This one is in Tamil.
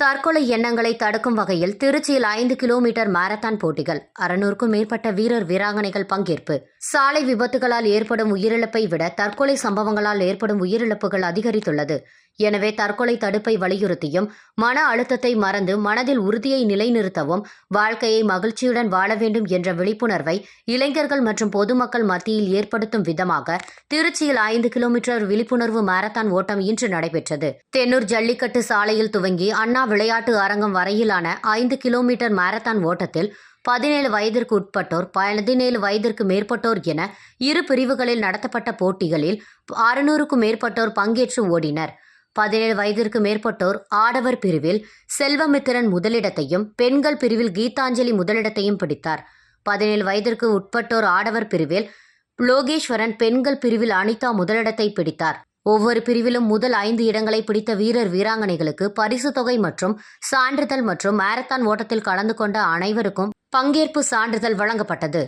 தற்கொலை எண்ணங்களை தடுக்கும் வகையில் திருச்சியில் ஐந்து கிலோமீட்டர் மாரத்தான் போட்டிகள். அறுநூறுக்கும் மேற்பட்ட வீரர் வீராங்கனைகள் பங்கேற்பு. சாலை விபத்துகளால் ஏற்படும் உயிரிழப்பை விட தற்கொலை சம்பவங்களால் ஏற்படும் உயிரிழப்புகள் அதிகரித்துள்ளது. எனவே தற்கொலை தடுப்பை வலியுறுத்தியும் மன அழுத்தத்தை மறந்து மனதில் உறுதியை நிலைநிறுத்தவும் வாழ்க்கையை மகிழ்ச்சியுடன் வாழ வேண்டும் என்ற விழிப்புணர்வை இளைஞர்கள் மற்றும் பொதுமக்கள் மத்தியில் ஏற்படுத்தும் விதமாக திருச்சியில் ஐந்து கிலோமீட்டர் விழிப்புணர்வு மாரத்தான் ஓட்டம் இன்று நடைபெற்றது. தென்னூர் ஜல்லிக்கட்டு சாலையில் துவங்கி அண்ணா விளையாட்டு அரங்கம் வரையிலான ஐந்து கிலோமீட்டர் மாரத்தான் ஓட்டத்தில் பதினேழு வயதிற்கு உட்பட்டோர் பதினேழு வயதிற்கு மேற்பட்டோர் என இரு பிரிவுகளில் நடத்தப்பட்ட போட்டிகளில் அறுநூறுக்கும் மேற்பட்டோர் பங்கேற்று ஓடினர். பதினேழு வயதிற்கு மேற்பட்டோர் ஆடவர் பிரிவில் செல்வமித்திரன் முதலிடத்தையும் பெண்கள் பிரிவில் கீதாஞ்சலி முதலிடத்தையும் பிடித்தார். பதினேழு வயதிற்கு உட்பட்டோர் ஆடவர் பிரிவில் லோகேஸ்வரன் பெண்கள் பிரிவில் அனிதா முதலிடத்தை பிடித்தார். ஒவ்வொரு பிரிவிலும் முதல் ஐந்து இடங்களை பிடித்த வீரர் வீராங்கனைகளுக்கு பரிசு தொகை மற்றும் சான்றிதழ் மற்றும் மாரத்தான் ஓட்டத்தில் கலந்து கொண்ட அனைவருக்கும் பங்கேற்பு சான்றிதழ் வழங்கப்பட்டது.